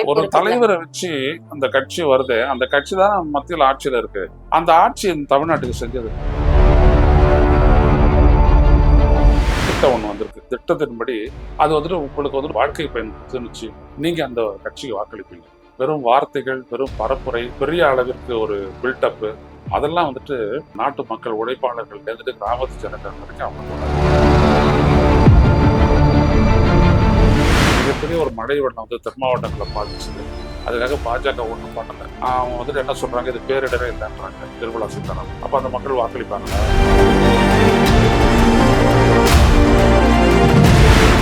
ஒரு? தலைவரை வச்சு அந்த கட்சி வருது. அந்த கட்சி தான் மத்தியில் ஆட்சியில இருக்கு. அந்த ஆட்சி தமிழ்நாட்டுக்கு செஞ்சது. திட்டம் ஒண்ணு வந்திருக்கு. திட்டத்தின்படி அது வந்துட்டு உங்களுக்கு வந்து வாழ்க்கை பயன்படுத்துச்சு நீங்க அந்த கட்சிக்கு வாக்களிப்பீங்க. வெறும் வார்த்தைகள் வெறும் பரப்புரை பெரிய அளவிற்கு ஒரு பில்டப் அதெல்லாம் வந்துட்டு நாட்டு மக்கள் உழைப்பாளர்கள் கிராமத்து ஜனங்கள் வரைக்கும் அவங்க மிகப்பெரிய ஒரு மழை வெள்ளம் வந்து தென் மாவட்டங்களை பாதிச்சுது. அதுக்காக பாஜக ஒன்றும் பண்ணல. அவங்க வந்துட்டு என்ன சொல்றாங்க? இது பேரிடரே இல்லைன்றாங்க. திருவிழா சித்தனம் அப்ப அந்த மக்கள் வாக்களிப்பாங்க.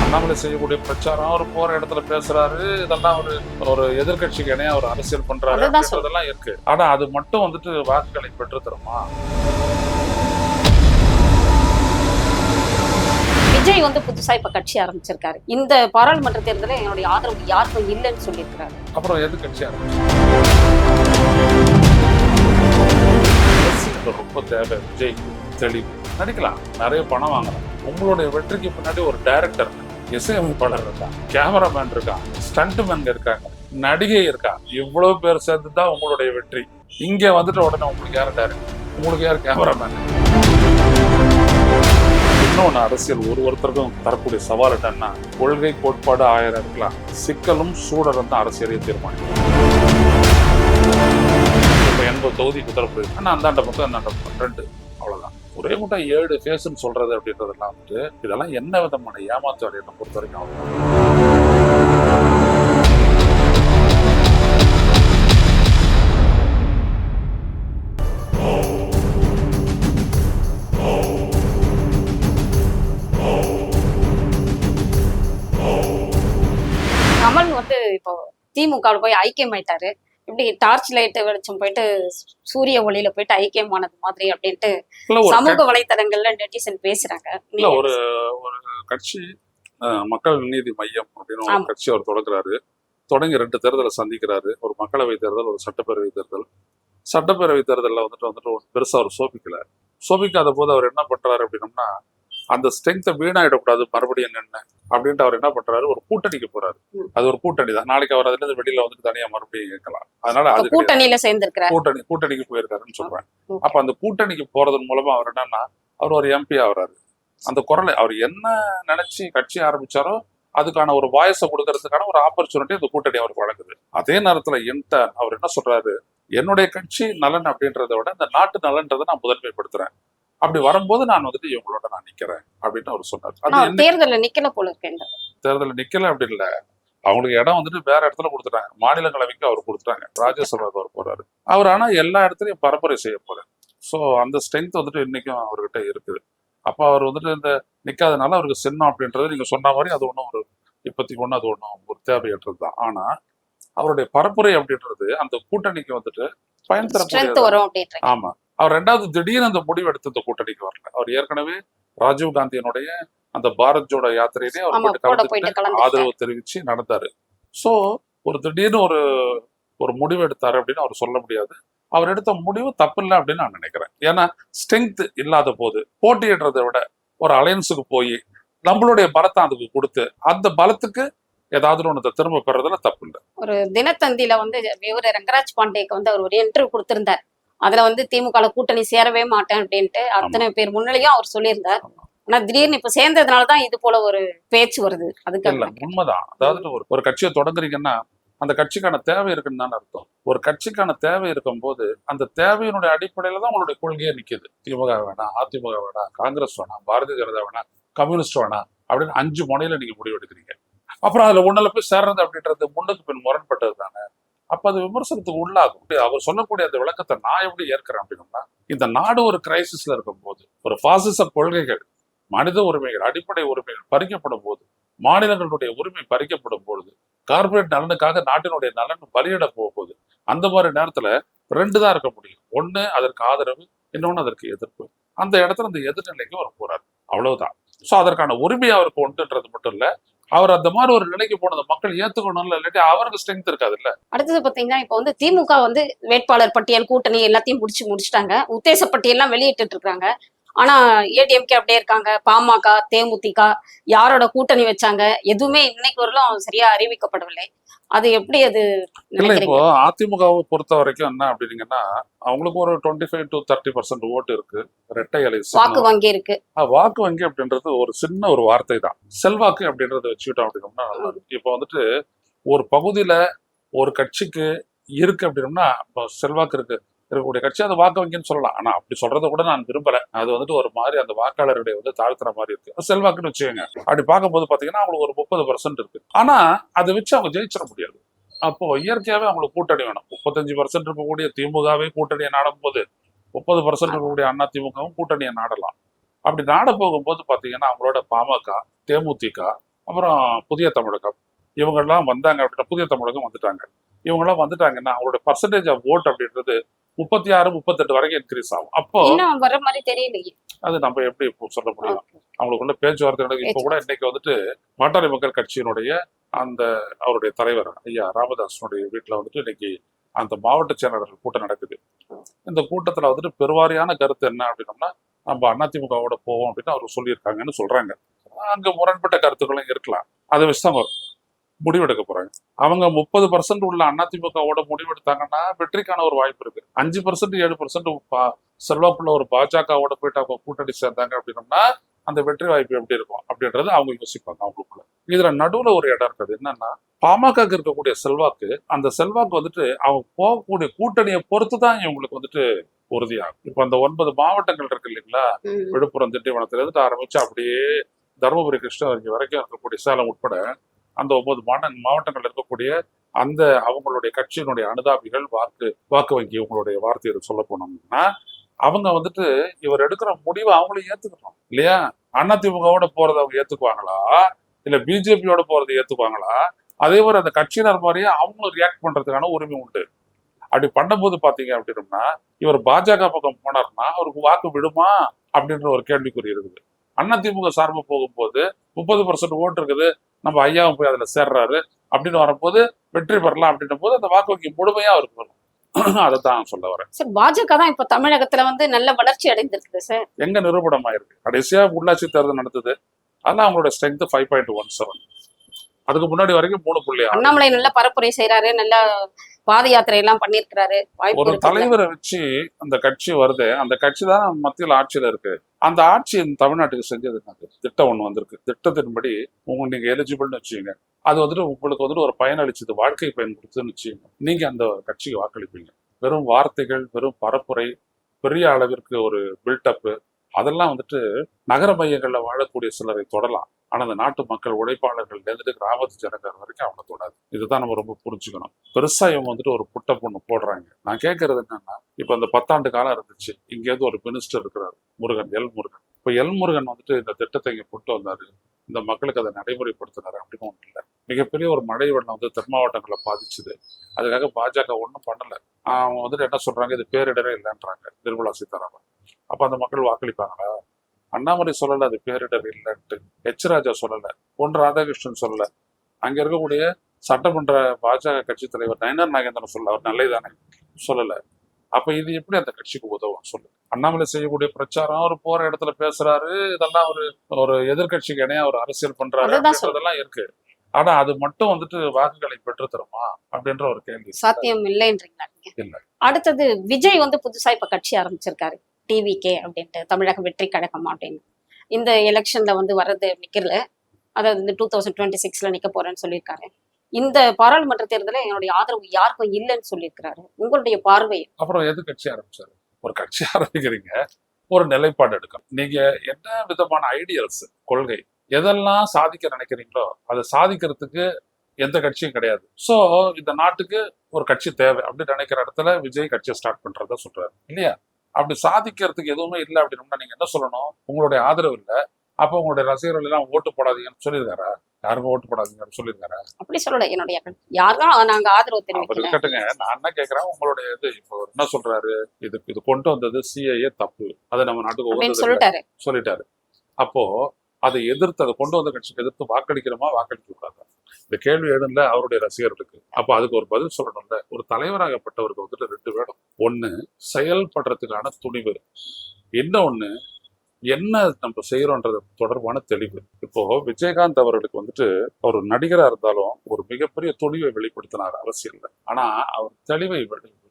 அண்ணாமலை செய்யக்கூடிய பிரச்சாரம் அவர் போற இடத்துல பேசுறாரு. இதெல்லாம் ஒரு ஒரு எதிர்கட்சிக்கு இணையா ஒரு அரசியல் பண்றாரு. அப்படின்றதெல்லாம் இருக்கு. ஆனா அது மட்டும் வந்துட்டு வாக்குகளை பெற்று தருமா விஜய் வந்து புதுசா இப்ப கட்சி ஆரம்பிச்சிருக்காரு. இந்த பாராளுமன்ற தேர்தலில் என்னுடைய ஆதரவு யாருக்கும் இல்லைன்னு சொல்லியிருக்கிறாரு. அப்புறம் எதிர்கட்சி ஆரம்பிச்சு? ரொம்ப தேவை விஜய் தெளிவு. நடிக்கலாம் நிறைய பணம் வாங்கலாம். உங்களுடைய வெற்றிக்கு பின்னாடி ஒரு டைரக்டர் இசையமைப்பாளர் இருக்கான் கேமராமேன் இருக்கான் ஸ்டண்ட்மேன் இருக்காங்க நடிகை இருக்கா இவ்வளவு பேர் சேர்ந்து தான் உங்களுடைய வெற்றி. இங்க வந்துட்டு உடனே உங்களுக்கு யார் டைரக்டர் உங்களுக்கு யார் கேமராமேன் இன்னொன்று அரசியல் ஒரு ஒருத்தருக்கும் தரக்கூடிய சவால் என்னன்னா கொள்கை கோட்பாடு ஆயிரம் இருக்கலாம் சிக்கலும் சூழலும் தான் அரசியலையும் தீர்மானிக்கும். இப்போ எண்பது தொகுதிக்கு உத்தரப்பிரதேசம் ஆனால் அந்தாண்ட பக்கம் அந்தாண்ட பக்கம். ரெண்டு. அவ்வளோதான் ஒரே கூட்டம் ஏழு ஃபேஸ்ன்னு சொல்றது அப்படின்றதெல்லாம் வந்துட்டு இதெல்லாம் என்ன விதமான ஏமாத்து வேலையை பொறுத்த வரைக்கும் அவ்வளவுதான் இப்போ திமுக போய் ஐக்கியமாயிட்டாரு இப்படி டார்ச் லைட் வெளிச்சம் போயிட்டு சூரிய ஒளியில போயிட்டு ஐக்கியமானது மாதிரி அப்படின்ட்டு சமூக வலைத்தளங்கள்ல நெட்டிசன் பேசுறாங்க. ஒரு ஒரு கட்சி மக்கள் நீதி மையம் அப்படின்னு ஒரு. கட்சி அவர் தொடங்குறாரு. தொடங்கி ரெண்டு தேர்தலை சந்திக்கிறாரு. ஒரு மக்களவை தேர்தல் ஒரு சட்டப்பேரவை தேர்தல். சட்டப்பேரவை தேர்தலில் வந்துட்டு வந்துட்டு ஒரு பெருசா அவர் சோபிக்கல. சோபிக்காத போது அவர் என்ன பண்றாரு அப்படின்னம்னா அந்த ஸ்ட்ரென்த்தை வீணாயிடக்கூடாது மறுபடியும் என்ன அப்படின்ட்டு அவர் என்ன பண்றாரு? ஒரு கூட்டணிக்கு போறாரு. அது ஒரு கூட்டணி தான். நாளைக்கு அவர் அதுல இருந்து வெளியில வந்துட்டு தனியா மறுபடியும் கேட்கலாம் அதனால அது. கூட்டணியில சேர்ந்திருக்கிறார். கூட்டணி கூட்டணிக்கு போயிருக்காருன்னு சொல்றேன். அப்ப அந்த கூட்டணிக்கு போறதன் மூலமா அவர் என்னன்னா அவர் ஒரு எம்பி ஆகுறாரு. அந்த குரலை அவர் என்ன நினைச்சு கட்சி ஆரம்பிச்சாரோ அதுக்கான ஒரு வாய்ஸை கொடுக்கறதுக்கான ஒரு ஆப்பர்ச்சுனிட்டி இந்த கூட்டணி அவருக்கு வழங்குது. அதே நேரத்துல இன்டர்ன் அவர் என்ன சொல்றாரு? என்னுடைய கட்சி நலன் அப்படின்றத விட இந்த நாட்டு நலன்றதை நான் முதன்மைப்படுத்துறேன். அப்படி வரும்போது நான் வந்துட்டு இவங்களோட நான் நிக்கிறேன் அப்படின்னு அவர் சொன்னார். தேர்தல்ல நிக்கல போல இருக்கேன் தேர்தலில் நிக்கல அப்படி இல்ல. அவங்களுக்கு இடம் வந்துட்டு வேற இடத்துல கொடுத்துட்டாங்க. மாநிலங்களவைக்கு அவர் கொடுத்துட்டாங்க. ராஜ்யசபாவுக்கு அவர் போறாரு. அவர் ஆனா எல்லா இடத்துலயும் பரப்புரை செய்ய போறாரு. ஸோ அந்த ஸ்ட்ரென்த் வந்துட்டு இன்னைக்கும் அவர்கிட்ட இருக்குது. அப்ப அவர் வந்துட்டு இந்த நிக்காதனால அவருக்கு சின்னம் அப்படின்றது நீங்க சொன்ன மாதிரி அது ஒன்றும் ஒரு இப்போதைக்கு ஒன்றும் அது ஒன்றும் ஒரு தேவையற்றது தான். ஆனா அவருடைய பரப்புரை அப்படின்றது அந்த கூட்டணிக்கு வந்துட்டு பயன் ஸ்ட்ரென்த் தரக்கூடியது வரும் அப்படின்ற ஆமா. அவர் ரெண்டாவது திடீர்னு அந்த முடிவு எடுத்து இந்த கூட்டணிக்கு வரல. அவர் ஏற்கனவே ராஜீவ் காந்தியினுடைய அந்த பாரத் ஜோடோ யாத்திரையிலே அவர் கலந்து ஆதரவு தெரிவிச்சு நடந்தாரு. சோ ஒரு திடீர்னு ஒரு ஒரு முடிவு எடுத்தாரு அப்படின்னு அவர் சொல்ல முடியாது. அவர் எடுத்த முடிவு தப்பு இல்லை அப்படின்னு நான் நினைக்கிறேன். ஏன்னா ஸ்ட்ரென்த் இல்லாத போது போட்டியிடுறதை விட ஒரு அலையன்ஸுக்கு போய் நம்மளுடைய பலத்தை அதுக்கு கொடுத்து அந்த பலத்துக்கு ஏதாவது ஒன்று திரும்ப பெறதுல தப்பு இல்லை ஒரு தினத்தந்தியில வந்து இவரு ரங்கராஜ் பாண்டேக்கு வந்து அவர் ஒரு இன்டர்வியூ கொடுத்திருந்தார். அதுல வந்து திமுக கூட்டணி சேரவே மாட்டேன் அப்படின்ட்டு அத்தனை பேர் முன்னிலையும் அவர் சொல்லியிருந்தார். ஆனா திடீர்னு இப்ப சேர்ந்ததுனாலதான் இது போல ஒரு பேச்சு வருது. அதுக்கு உண்மைதான். அதாவது ஒரு ஒரு கட்சியை தொடங்குறீங்கன்னா அந்த கட்சிக்கான தேவை இருக்குன்னு தானே அர்த்தம். ஒரு கட்சிக்கான தேவை இருக்கும்போது அந்த தேவையினுடைய அடிப்படையில தான் உங்களுடைய கொள்கையே நிக்குது. திமுக வேணாம் அதிமுக வேணாம் காங்கிரஸ் வேணாம் பாரதிய ஜனதா வேணாம் கம்யூனிஸ்ட் வேணாம் அப்படின்னு அஞ்சு முனையில நீங்க முடிவு எடுக்கிறீங்க அப்புறம் அதுல ஒண்ணுல போய் சேர்றது அப்படின்றது முன்னுக்கு பின் முரண்பட்டது தானே. அப்ப அது விமர்சனத்துக்கு உள்ளாகும். அவர் சொல்லக்கூடிய அந்த விளக்கத்தை நான் எப்படி ஏற்கிறேன் அப்படின்னா இந்த நாடு ஒரு கிரைசிஸ்ல இருக்கும் போது ஒரு பாசிச கொள்கைகள் மனித உரிமைகள் அடிப்படை உரிமைகள் பறிக்கப்படும் போது மாநிலங்களுடைய உரிமை பறிக்கப்படும் பொழுது கார்பரேட் நலனுக்காக நாட்டினுடைய நலன் பலியிட போகுது அந்த மாதிரி நேரத்துல ரெண்டு தான் இருக்க முடியும். ஒண்ணு அதற்கு ஆதரவு இன்னொன்னு அதற்கு எதிர்ப்பு. அந்த இடத்துல அந்த எதிர்நிலைக்கு அவர் போறாரு. அவ்வளவுதான். சோ அதற்கான உரிமை அவருக்கு உண்டுன்றது மட்டும் இல்ல அவர் அந்த மாதிரி ஒரு நிலைக்கு போனதை மக்கள் ஏத்துக்கணும்ல இல்லாட்டி அவருக்கு ஸ்ட்ரென்த் இருக்காது இல்ல அடுத்தது பாத்தீங்கன்னா இப்ப வந்து திமுக வந்து வேட்பாளர் பட்டியல் கூட்டணி எல்லாத்தையும் முடிச்சு முடிச்சிட்டாங்க. உத்தேச பட்டியல்லாம் வெளியிட்டு இருக்காங்க. ஆனா ஏடிஎம்கே அப்படியே இருக்காங்க. பாமக தேமுதிக யாரோட கூட்டணி வச்சாங்க? எதுவுமே இன்னைக்கு வரலும் சரியா அறிவிக்கப்படவில்லை. அது எப்படி அது இல்ல இப்போ அதிமுகவை பொறுத்த வரைக்கும் என்ன அப்படின்னீங்கன்னா அவங்களுக்கு ஒரு twenty five to thirty percent ஓட்டு இருக்கு. ரெட்டை இலை. வாக்கு வங்கி இருக்கு. வாக்கு வங்கி அப்படின்றது ஒரு சின்ன ஒரு வார்த்தை தான். செல்வாக்கு அப்படின்றத வச்சுக்கிட்டோம் அப்படின்னோம்னா இப்போ வந்துட்டு ஒரு பகுதியில ஒரு கட்சிக்கு இருக்கு அப்படின்னோம்னா செல்வாக்கு இருக்கு. இருக்கக்கூடிய கட்சி அது வாக்கு வங்கின்னு சொல்லலாம். ஆனா அப்படி சொல்றத கூட நான் விரும்பல. அது வந்துட்டு ஒரு மாதிரி அந்த வாக்காளருடைய வந்து தாழ்த்துற மாதிரி இருக்கு. அது செல்வாக்குன்னு வச்சுக்கோங்க. அப்படி பார்க்கும்போது பாத்தீங்கன்னா அவங்களுக்கு ஒரு முப்பது பர்சன்ட் இருக்கு. ஆனா அதை வச்சு அவங்க ஜெயிச்சிட முடியாது. அப்போ இயற்கையாவே அவங்களுக்கு கூட்டணி வேணும். முப்பத்தஞ்சு பர்சன்ட் இருக்கக்கூடிய திமுகவே கூட்டணியை நாடும் போது முப்பது பர்சன்ட் இருக்கக்கூடிய அண்ணா திமுகவும் கூட்டணியை நாடலாம். அப்படி நாட போகும்போது பாத்தீங்கன்னா அவங்களோட பாமக தேமுதிக அப்புறம் புதிய தமிழகம். இவங்கெல்லாம் வந்தாங்க அப்படின்னா புதிய தமிழகம் வந்துட்டாங்க. இவங்கெல்லாம் வந்துட்டாங்கன்னா அவங்களோட பர்சன்டேஜ் ஆஃப் ஓட் அப்படின்றது முப்பத்தி ஆறு முப்பத்தெட்டு வரைக்கும் இன்க்ரீஸ் ஆகும். அப்போ வர மாதிரி தெரியலையே. அது நம்ம எப்படி சொல்ல முடியும்? அவங்களுக்குள்ள பேச்சுவார்த்தை இப்போ கூட இன்னைக்கு வந்துட்டு பாட்டாளி மக்கள் கட்சியினுடைய அந்த அவருடைய தலைவர் ஐயா ராமதாசனுடைய வீட்டுல வந்துட்டு இன்னைக்கு அந்த மாவட்ட செயலாளர்கள் கூட்டம் நடக்குது. இந்த கூட்டத்துல வந்துட்டு பெருவாரியான கருத்து என்ன அப்படின்னம்னா நம்ம அதிமுகவோட போவோம் அப்படின்னு அவர் சொல்லியிருக்காங்கன்னு சொல்றாங்க. அங்க முரண்பட்ட கருத்துக்களும் இருக்கலாம். அதை வச்சு தான் அவங்க முடிவெடுக்க போறாங்க. அவங்க முப்பது பர்சன்ட் உள்ள அதிமுகவோட முடிவெடுத்தாங்கன்னா வெற்றிக்கான ஒரு வாய்ப்பு இருக்கு. அஞ்சு பர்சன்ட் ஏழு பர்சன்ட் செல்வாக்குள்ள ஒரு பாஜகவோட போயிட்டு அவங்க கூட்டணி சேர்ந்தாங்க அப்படின்னம்னா அந்த வெற்றி வாய்ப்பு எப்படி இருக்கும் அப்படின்றது அவங்க யோசிப்பாங்க அவங்களுக்குள்ள. இதுல நடுவுல ஒரு இடம் இருக்குது. என்னன்னா பாமக இருக்கக்கூடிய செல்வாக்கு அந்த செல்வாக்கு வந்துட்டு அவங்க போகக்கூடிய கூட்டணியை பொறுத்து தான் இவங்களுக்கு வந்துட்டு உறுதியாகும். இப்ப அந்த ஒன்பது மாவட்டங்கள் இருக்கு இல்லைங்களா. விழுப்புரம் திண்டிவனத்துல இருந்து ஆரம்பிச்சு அப்படியே தருமபுரி கிருஷ்ணகிரி வரைக்கும் இருக்கக்கூடிய சேலம் உட்பட அந்த ஒன்பது மாவட்ட மாவட்டங்கள் இருக்கக்கூடிய அந்த அவங்களுடைய கட்சியினுடைய அனுதாபிகள் வாக்கு வாக்கு வங்கி உங்களுடைய வார்த்தையை சொல்ல போனோம்னா அவங்க வந்துட்டு இவர் எடுக்கிற முடிவை அவங்களும் ஏத்துக்கணும் இல்லையா? அதிமுகவோட போறதை அவங்க ஏத்துக்குவாங்களா? இல்ல பிஜேபியோட போறதை ஏத்துக்குவாங்களா? அதே மாதிரி அந்த கட்சியினர் மாதிரியே அவங்களும் ரியாக்ட் பண்றதுக்கான உரிமை உண்டு. அப்படி பண்ணும்போது பாத்தீங்க அப்படின்னம்னா இவர் பாஜக பக்கம் போனார்னா அவருக்கு வாக்கு விடுமா? அப்படின்ற ஒரு கேள்விக்குறி இருக்குது. அதிமுக சார்பு போகும்போது முப்பது பர்சன்ட் ஓட்டு இருக்குது நம்ம ஐயாவும் போய் அதுல சேர்றாரு. அப்படின்னு வரும்போது வெற்றி பெறலாம் அப்படின்னும் போது அந்த வாக்கு வங்கி முழுமையா அவருக்கு வரும். அதை தான் சொல்ல வரேன். சார் பாஜக தான் இப்ப தமிழகத்துல வந்து நல்ல வளர்ச்சி அடைந்திருக்கு சார். எங்க நிரூபணம் ஆயிருக்கு. கடைசியா உள்ளாட்சி தேர்தல் நடந்தது. அதெல்லாம் அவங்களோட strength five point one seven அதுக்கு முன்னாடி வரைக்கும் மூணு புள்ளி அண்ணாமலை நல்ல பரப்புரை செய்யறாரு நல்ல பாத யாத்திரை எல்லாம் பண்ணிருக்கிறாரு ஒரு தலைவரை வச்சு அந்த கட்சி வருது. அந்த கட்சி தான் மத்தியில் ஆட்சியில இருக்கு. அந்த ஆட்சி தமிழ்நாட்டுக்கு செஞ்சது திட்டம் ஒண்ணு வந்திருக்கு. திட்டத்தின்படி உங்க நீங்க எலிஜிபிள்னு வச்சுக்கோங்க. அது வந்துட்டு உங்களுக்கு வந்துட்டு ஒரு பயனளிச்சது வாழ்க்கை பயன் கொடுத்துன்னு வச்சுக்கோங்க. நீங்க அந்த கட்சிக்கு வாக்களிப்பீங்க. வெறும் வார்த்தைகள் வெறும் பரப்புரை பெரிய அளவிற்கு ஒரு பில்டப் அதெல்லாம் வந்துட்டு நகர மையங்கள்ல வாழக்கூடிய சிலரை தொடலாம். ஆனா அந்த நாட்டு மக்கள் உழைப்பாளர்கள் இருந்துட்டு கிராமத்து ஜனங்கள் வரைக்கும் அவனை தொடாது. இதுதான் நம்ம ரொம்ப புரிஞ்சுக்கணும். பெருசா இவங்க வந்துட்டு ஒரு புட்ட பொண்ணு போடுறாங்க. நான் கேட்கறது என்னன்னா இப்ப அந்த பத்தாண்டு காலம் இருந்துச்சு. இங்கேருந்து ஒரு மினிஸ்டர் இருக்கிறார் முருகன் எல் முருகன். இப்ப எல் முருகன் வந்துட்டு இந்த திட்டத்தை இங்க கொண்டு வந்தாரு. இந்த மக்களுக்கு அதை நடைமுறைப்படுத்தினாரு அப்படின்னு ஒன்றும் இல்லை. மிகப்பெரிய ஒரு மழை வெள்ளம் வந்து தென் மாவட்டங்களை பாதிச்சுது. அதுக்காக பாஜக ஒன்றும் பண்ணல. அவங்க வந்துட்டு என்ன சொல்றாங்க? இது பேரிடரே இல்லைன்றாங்க நிர்மலா சீதாராமன். அப்ப அந்த மக்கள் வாக்களிப்பாங்களா? அண்ணாமலை சொல்லல அது பேரிடர் இல்லைன்ட்டு. எச் ராஜா சொல்லல பொன் ராதாகிருஷ்ணன் சொல்லல. அங்க இருக்கக்கூடிய சட்டமன்ற பாஜக கட்சி தலைவர் நயனார் நாகேந்திரன் சொல்லல அவர் நல்லே தானே சொல்லல. அப்ப இது எப்படி அந்த கட்சிக்கு உதவும் சொல்லு. அண்ணாமலை செய்யக்கூடிய பிரச்சாரம் அவர் போற இடத்துல பேசுறாரு இதெல்லாம் ஒரு ஒரு எதிர்க்கட்சிக்கு இணையா ஒரு அரசியல் பண்றாரு. அப்படின்றதெல்லாம் இருக்கு. ஆனா அது மட்டும் வந்துட்டு வாக்குகளை பெற்று தருமா அப்படின்ற ஒரு கேள்வி. சாத்தியம் இல்லைன்றீங்களா இல்ல. அடுத்தது விஜய் வந்து புதுசா இப்ப கட்சி ஆரம்பிச்சிருக்காரு. டிவிகே அப்படின்ட்டு தமிழக வெற்றி கழகம் அப்படின்னு. இந்த எலெக்ஷன்ல வந்து வர்றது நிக்கல. அதாவது இந்த டூ தௌசண்ட் டுவெண்ட்டி சிக்ஸ்ல நிக்க போறேன்னு சொல்லியிருக்காரு. இந்த பாராளுமன்ற தேர்தலில் என்னுடைய ஆதரவு யாருக்கும் இல்லைன்னு சொல்லியிருக்கிறாரு. உங்களுடைய பார்வை அப்புறம் எது கட்சி ஆரம்பிச்சாரு? ஒரு கட்சி ஆரம்பிக்கிறீங்க. ஒரு நிலைப்பாடு எடுக்கணும். நீங்க என்ன விதமான ஐடியல்ஸ் கொள்கை எதெல்லாம் சாதிக்க நினைக்கிறீங்களோ அதை சாதிக்கிறதுக்கு எந்த கட்சியும் கிடையாது. ஸோ இந்த நாட்டுக்கு ஒரு கட்சி தேவை அப்படின்னு நினைக்கிற இடத்துல விஜய் கட்சியை ஸ்டார்ட் பண்றதா சொல்றாரு. இல்லையா? அப்படி சாதிக்கிறதுக்கு எதுவுமே இல்லை அப்படின்னா நீங்க என்ன சொல்லணும்? உங்களுடைய ஆதரவு இல்லை. அப்போ உங்களுடைய ரசிகர்கள் எல்லாம் ஓட்டு போடாதீங்கன்னு சொல்லியிருக்காரா? யாருக்கும் ஓட்டு போடாதீங்கன்னு சொல்லியிருக்காரா? அப்படி சொல்லல என்னுடைய யாருக்கும் நாங்க ஆதரவு தெரிவிக்கல. இருக்கட்டுங்க. நான் என்ன கேக்குறேன்? உங்களுடைய இது இப்போ என்ன சொல்றாரு? இது இது கொண்டு வந்தது சிஐஏ தப்பு. அதை நம்ம நாட்டுக்கு. சொல்லிட்டாரு. சொல்லிட்டாரு. அப்போ அதை எதிர்த்து அதை கொண்டு வந்த கட்சிக்கு எதிர்த்து வாக்களிக்கிறோமா? வாக்களிக்க கூடாது? இந்த கேள்வி எழுதுல அவருடைய ரசிகர்களுக்கு அப்போ அதுக்கு ஒரு பதில் சொல்லணும்ல. ஒரு தலைவராகப்பட்டவருக்கு வந்துட்டு ரெண்டு வேணும். ஒண்ணு செயல்படுறதுக்கான துணிவு. இன்னொன்னு என்ன நம்ம செய்யறோன்றது தொடர்பான தெளிவு. இப்போ விஜயகாந்த் அவர்களுக்கு வந்துட்டு அவர் நடிகரா இருந்தாலும் ஒரு மிகப்பெரிய துணிவை வெளிப்படுத்தினார் அரசியல்ல. ஆனா அவர் தெளிவை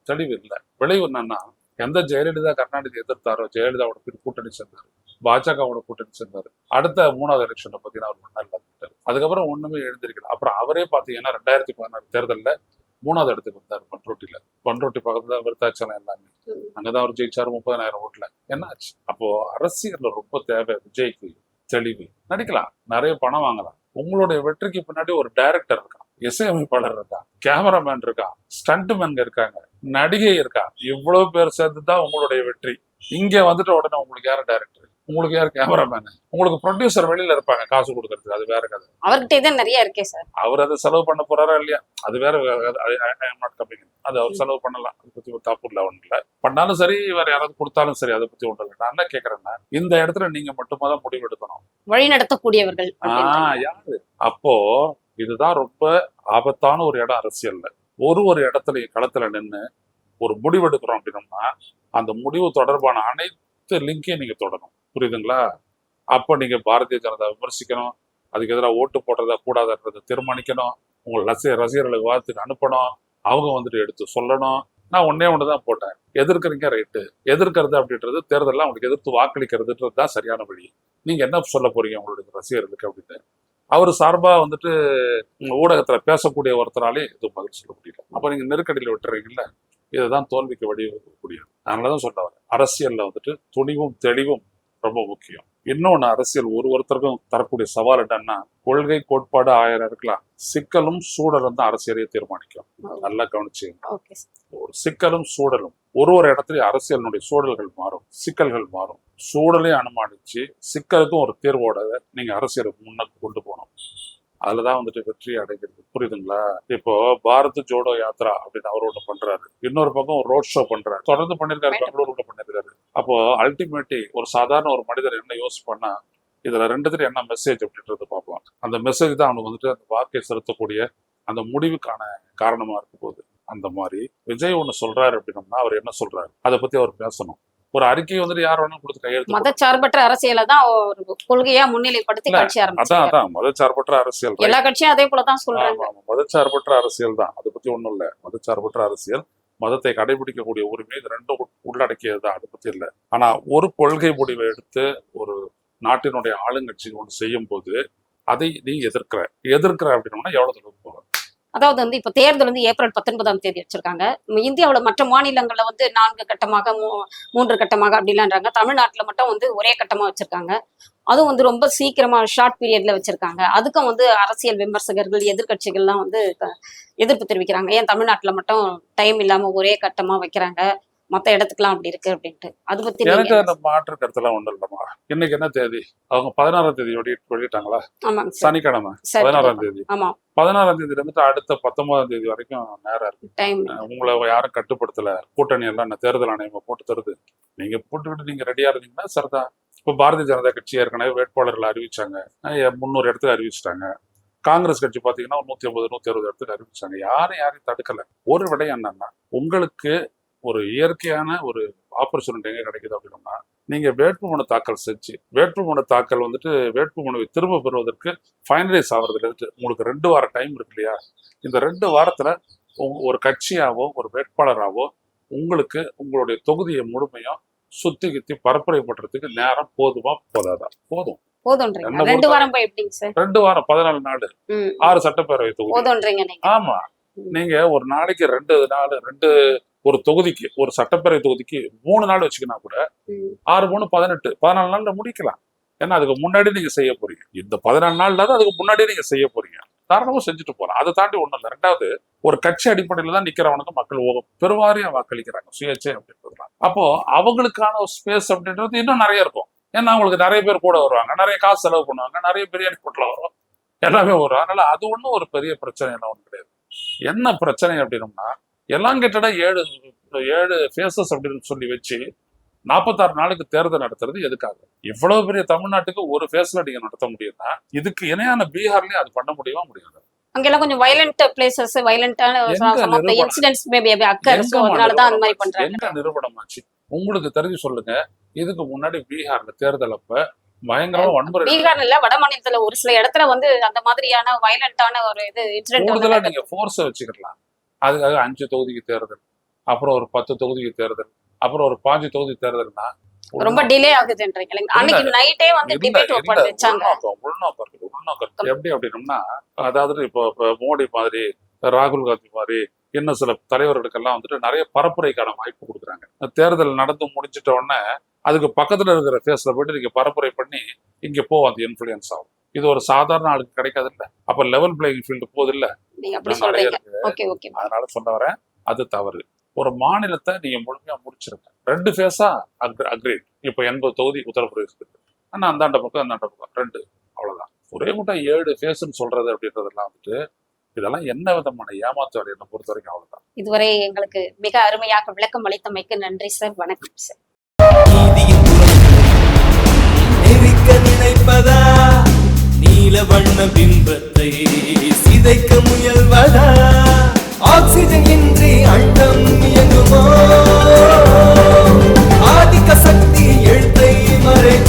தெளிவு இல்லை. விளைவு என்னன்னா எந்த ஜெயலலிதா கருணாநிதி எதிர்த்தாரோ ஜெயலலிதாவோட கூட்டணி சேர்ந்தாரு. பாஜகவோட கூட்டணி சேர்ந்தாரு. அடுத்த மூணாவது எலெக்ஷனை பார்த்தீங்கன்னா அவர் மண்ணா இல்லாமட்டாரு அதுக்கப்புறம் ஒண்ணுமே எழுந்திருக்கல. அப்புறம் அவரே பார்த்தீங்கன்னா ரெண்டாயிரத்தி பதினாறு தேர்தலில் மூணாவது இடத்துக்கு வந்தார் பண்ருட்டியில. பண்ருட்டி பக்கத்துல விருத்தாச்சலம் எல்லாமே. அங்கதான் அவர் ஜெயிச்சாரு முப்பதாயிரம் ஓட்டுல. என்னாச்சு? அப்போ அரசியல்ல ரொம்ப தேவை விஜய்க்கு தெளிவு. நடிக்கலாம். நிறைய பணம் வாங்கலாம். உங்களுடைய வெற்றிக்கு பின்னாடி ஒரு டைரக்டர் இருக்கான். இசையமைப்பாளர் இருக்கான். கேமராமேன் இருக்கான். ஸ்டண்ட்மேன் இருக்காங்க. நடிகை இருக்கான். இவ்வளவு பேர் சேர்ந்து தான் உங்களுடைய வெற்றி. இங்க வந்துட்ட உடனே உங்களுக்கு யார் டைரக்டர் உங்களுக்கு யார் கேமராமேன் உங்களுக்கு ப்ரொடியூசர் வெளியில இருப்பாங்க காசு கொடுக்கறதுக்கு. அது வேற கதை. அவர்கிட்ட தான் நிறைய இருக்கே சார் அவர் அதை செலவு பண்ண போறாரா இல்லையா? அது வேற கம்மிங் அது அவர் செலவு பண்ணலாம். அதை பத்தி ஒரு தப்பு இல்லை ஒன்றும் இல்லை பண்ணாலும் சரி வேற யாராவது கொடுத்தாலும் சரி அதை பத்தி இல்லை. நான் என்ன கேட்கறேன்னா இந்த இடத்துல நீங்க மட்டுமா தான் முடிவு எடுக்கணும். வழி நடத்தக்கூடியவர்கள். ஆஹ் யாரு? அப்போ இதுதான் ரொம்ப ஆபத்தான ஒரு இடம் அரசியல்ல. ஒரு ஒரு இடத்துல களத்துல நின்று ஒரு முடிவு எடுக்கிறோம் அப்படின்னோம்னா அந்த முடிவு தொடர்பான அனைத்து லிங்கையும் நீங்க தொடரும் புரியுதுங்களா? அப்போ நீங்கள் பாரதிய ஜனதா விமர்சிக்கணும். அதுக்கு எதிராக ஓட்டு போடுறதா கூடாதுன்றதை தீர்மானிக்கணும். உங்கள் ரசிக ரசிகர்களை விவாதத்துக்கு அனுப்பணும். அவங்க வந்துட்டு எடுத்து சொல்லணும். நான் ஒன்னே ஒன்று தான் போட்டேன். எதிர்க்கிறீங்க ரைட்டு. எதிர்க்கிறது அப்படின்றது தேர்தலில் அவங்களுக்கு எதிர்த்து வாக்களிக்கிறதுன்றது தான் சரியான வழி. நீங்கள் என்ன சொல்ல போறீங்க உங்களுடைய ரசிகர்களுக்கு அப்படின்னு அவர் சார்பாக வந்துட்டு ஊடகத்தில் பேசக்கூடிய ஒருத்தராலே எதுவும் பதில் சொல்ல முடியல. அப்போ நீங்க நெருக்கடியில் விட்டுறீங்கல்ல? இதுதான் தோல்விக்கு வழிவகுக்கக்கூடியது அதனாலதான் சொல்ல வரேன் அரசியலில் வந்துட்டு துணிவும் தெளிவும் ரொம்ப முக்கியம். இன்னொன்னு அரசியல் ஒரு ஒருத்தருக்கும் தரக்கூடிய சவால் என்னன்னா கொள்கை கோட்பாடு ஆயிரம் இருக்கலாம். சிக்கலும் சூழலும் தான் அரசியலையே தீர்மானிக்கும். நல்லா சார் ஒரு சிக்கலும் சூழலும் ஒரு ஒரு இடத்துலயும் அரசியலினுடைய சூழல்கள் மாறும் சிக்கல்கள் மாறும். சூழலை அனுமானிச்சு சிக்கலுக்கும் ஒரு தீர்வோட நீங்க அரசியலை முன்னுக்கு கொண்டு போகணும். அதுலதான் வந்துட்டு வெற்றி அடைகிறது. புரியுதுங்களா? இப்போ பாரத் ஜோடோ யாத்ரா அப்படின்னு அவர் ஒண்ணு பண்றாரு. இன்னொரு பக்கம் ஒரு ரோட் ஷோ பண்றாரு. தொடர்ந்து பண்ணிருக்காரு பெங்களூர்ல பண்ணிருக்காரு அப்போ அல்டிமேட்லி ஒரு சாதாரண ஒரு மனிதர் என்ன யோசிப்பண்ணா இதுல ரெண்டுத்துல என்ன மெசேஜ் அப்படின்றத பார்ப்போம். அந்த மெசேஜ் தான் அவனுக்கு வந்துட்டு அந்த வாக்கை செலுத்தக்கூடிய அந்த முடிவுக்கான காரணமா இருக்க போகுது. அந்த மாதிரி விஜய் ஒண்ணு சொல்றாரு அப்படின்னம்னா அவர் என்ன சொல்றாரு? அதை பத்தி அவர் பேசணும். ஒரு அறிக்கையை வந்துட்டு யார் வேணாலும் கொடுத்து கையெழுத்து. மதச்சார்பற்ற அரசியலை தான் ஒரு கொள்கையா முன்னிலைப்படுத்தி கட்சி அதான் அதான் மதச்சார்பற்ற அரசியல். எல்லா கட்சியும் அதே போலதான் சொல்றாங்க. ஆமா, ஆமா. மதச்சார்பற்ற அரசியல் தான். அதை பத்தி ஒண்ணும் இல்ல. மதச்சார்பற்ற அரசியல் மதத்தை கடைபிடிக்கக்கூடிய உரிமை இது ரெண்டும் உள்- உள்ளடக்கியது தான். அதை பத்தி இல்ல. ஆனா ஒரு கொள்கை முடிவை எடுத்து ஒரு நாட்டினுடைய ஆளுங்கட்சி ஒன்று செய்யும் போது அதை நீ எதிர்க்கிற. எதிர்க்கிற அப்படின்னா எவ்வளவு தூரம் போற அதாவது வந்து இப்ப தேர்தல் வந்து ஏப்ரல் பத்தொன்பதாம் தேதி வச்சிருக்காங்க. இந்தியாவில் மற்ற மாநிலங்களில் வந்து நான்கு கட்டமாக மூ- மூன்று கட்டமாக அப்படிலான்றாங்க. தமிழ்நாட்டில் மட்டும் வந்து ஒரே கட்டமாக வச்சிருக்காங்க. அதுவும் வந்து ரொம்ப சீக்கிரமா ஷார்ட் பீரியட்ல வச்சிருக்காங்க. அதுக்கும் வந்து அரசியல் விமர்சகர்கள் எதிர்க்கட்சிகள்லாம் வந்து க- எதிர்ப்பு தெரிவிக்கிறாங்க. ஏன் தமிழ்நாட்டில் மட்டும் டைம் இல்லாமல் ஒரே கட்டமாக வைக்கிறாங்க? மத்த இடத்துக்குலாம் அப்படி இருக்கு அப்படின்ட்டு. அது பத்தி எனக்கு அந்த மாற்று கருத்துலாம் ஒண்ணும் இல்லம்மா. இன்னைக்கு என்ன தேதி? அவங்க பதினாறாம் தேதி வெளி வெளியிட்டாங்களா ஆமாங்க சார். சனிக்கிழமை பதினாறாம் தேதி. ஆமா. பதினாறாம் தேதி இருந்துட்டு அடுத்த பத்தொன்பதாம் தேதி வரைக்கும் நேரம் இருக்கு. டைம் உங்களை யாரும் கட்டுப்படுத்தல. கூட்டணி எல்லாம் தேர்தல் ஆணையம் போட்டு தருது. நீங்க போட்டுக்கிட்டு நீங்க ரெடியா இருந்தீங்கன்னா சரிதான். இப்போ பாரதிய ஜனதா கட்சி ஏற்கனவே வேட்பாளர்கள் அறிவிச்சாங்க. முந்நூறு இடத்துக்கு அறிவிச்சிட்டாங்க. காங்கிரஸ் கட்சி பாத்தீங்கன்னா ஒரு நூத்தி ஐம்பது நூத்தி அறுபது இடத்துக்கு அறிவிச்சாங்க. யாரும் யாரையும் தடுக்கல. ஒரு விடயம் என்னன்னா உங்களுக்கு ஒரு இயற்கையான ஒரு ஆப்பர்ச்சுனிட்டி எங்க கிடைக்குது அப்படின்னா நீங்க வேட்புமனு தாக்கல் செஞ்சு வேட்புமனு தாக்கல் வந்துட்டு வேட்புமனுவை திரும்ப பெறுவதற்கு ஃபைனலைஸ் ஆகிறதுல இருந்து உங்களுக்கு ரெண்டு வார டைம் இருக்கு இல்லையா? இந்த ரெண்டு வாரத்துல ஒரு கட்சியாவோ ஒரு வேட்பாளராவோ உங்களுக்கு உங்களுடைய தொகுதியை முழுமையும் சுத்தி கித்தி பரப்புரை பண்றதுக்கு நேரம் போதுமா போதாதா? போதும். ரெண்டு வாரம் ரெண்டு வாரம் பதினாலு நாள். ம். ஆறு சட்டப்பேரவை தொகுதி. ஆமா. நீங்க ஒரு நாளைக்கு ரெண்டு நாள் ரெண்டு ஒரு தொகுதிக்கு ஒரு சட்டப்பேரவை தொகுதிக்கு மூணு நாள் வச்சுக்கினா கூட. ஆறு மூணு பதினெட்டு பதினாலு நாள்ல முடிக்கலாம். ஏன்னா அதுக்கு முன்னாடி நீங்க செய்ய போறீங்க. இந்த பதினாலு நாள்ல தான் அதுக்கு முன்னாடி நீங்க செய்ய போறீங்க. தாராளமா செஞ்சுட்டு போறோம் அதை தாண்டி ஒண்ணும் இல்லை. ரெண்டாவது ஒரு கட்சி அடிப்படையில தான் நிக்கிறவனுக்கு மக்கள் ஓ- பெருவாரியா வாக்களிக்கிறாங்க. சுயேட்சை அப்படின்றதுலாம் அப்போ அவங்களுக்கான ஒரு ஸ்பேஸ் அப்படின்றது இன்னும் நிறைய இருக்கும். ஏன்னா அவங்களுக்கு நிறைய பேர் கூட வருவாங்க. நிறைய காசு செலவு பண்ணுவாங்க. நிறைய பிரியாணி பொட்டலம் வரும். எல்லாமே வரும். அதனால அது ஒன்றும் ஒரு பெரிய பிரச்சனை எல்லாம் ஒன்றும் கிடையாது. என்ன பிரச்சனை அப்படின்னம்னா எல்லாம் கிட்டத்தட்ட ஏழு ஏழு ஃபேஸஸ் அப்படின்னு சொல்லி வச்சு நாற்பத்தாறு நாளுக்கு தேர்தல் நடத்துறது எதுக்காக? இவ்வளவு பெரிய தமிழ்நாட்டுக்கு ஒரு ஃபேஸ்ல நீங்க நடத்த முடியும்னா இதுக்கு இணையான பீகார்லயும் அது பண்ண முடியுமா முடியாது. அங்கெல்லாம் கொஞ்சம் வயலண்ட் பிளேசஸ் வயலண்டான? இன்சிடென்ட்ஸ் மேபி அக்கா இருக்கும் அந்த மாதிரி பண்றாங்க. எங்க நிறுவனமாச்சு உங்களுக்கு தெரிஞ்சு சொல்லுங்க. இதுக்கு முன்னாடி பீகார்ல தேர்தல் அப்ப பயங்கரமா வன்முறை பீகார் இல்ல வட மாநிலத்துல ஒரு சில இடத்துல வந்து அந்த மாதிரியான வயலண்டான ஒரு இது இன்சிடென்ட் கூடுதலா நீங்க ஃபோர்ஸை வச்சுக்கலாம் அதுக்காக அஞ்சு தொகுதிக்கு தேர்தல் அப்புறம் ஒரு பத்து தொகுதிக்கு தேர்தல் அப்புறம் ஒரு பாஞ்சு தொகுதி தேர்தல்னா ரொம்ப டிலே. எப்படி அப்படின்னம்னா அதாவது இப்போ இப்போ மோடி மாதிரி ராகுல் காந்தி மாதிரி இன்னும் சில தலைவர்களுக்கெல்லாம் வந்துட்டு நிறைய பரப்புரைக்கான வாய்ப்பு கொடுக்குறாங்க. தேர்தல் நடந்து முடிஞ்சிட்ட உடனே அதுக்கு பக்கத்துல இருக்கிற ஃபேஸ்ல போயிட்டு நீங்க பரப்புரை பண்ணி இங்க போ அந்த இன்ஃபுளுயன்ஸ் ஆகும். இது ஒரு சாதாரண ஆளுக்கு கிடைக்காது இல்ல அப்ப லெவல் பிளேயிங் ஃபீல்டு ஓகே அதனால சொல்ல வரேன் அது தவறு. ஒரு மாநிலத்தை நீங்க முழுமையா முடிச்சிருங்க. ரெண்டு ஃபேஸா அக்ரேட் இப்போ எண்பது தொகுதி உத்தரப்பிரதேசத்துக்கு. ஆனா அந்தாண்ட பக்கம் அந்தாண்ட பக்கம். ரெண்டு. அவ்வளவுதான். ஒரே மட்டும் ஏழு ஃபேஸ்ன்னு சொல்றது அப்படின்றதெல்லாம் வந்துட்டு இதெல்லாம் என்ன விதமான ஏமாத்து வேலை என்னை பொறுத்த வரைக்கும் அவ்வளவுதான். இதுவரை எங்களுக்கு மிக அருமையாக விளக்கம் அளித்தமைக்கு நன்றி சார் வணக்கம் சார் நினைப்பதா? நீல வண்ண பிம்பத்தை சிதைக்க முயல்வதா? ஆக்சிஜன் இன்றி அண்டம் இயங்குமோ? ஆதிக்க சக்தி எழுத்தை மறைக்கும்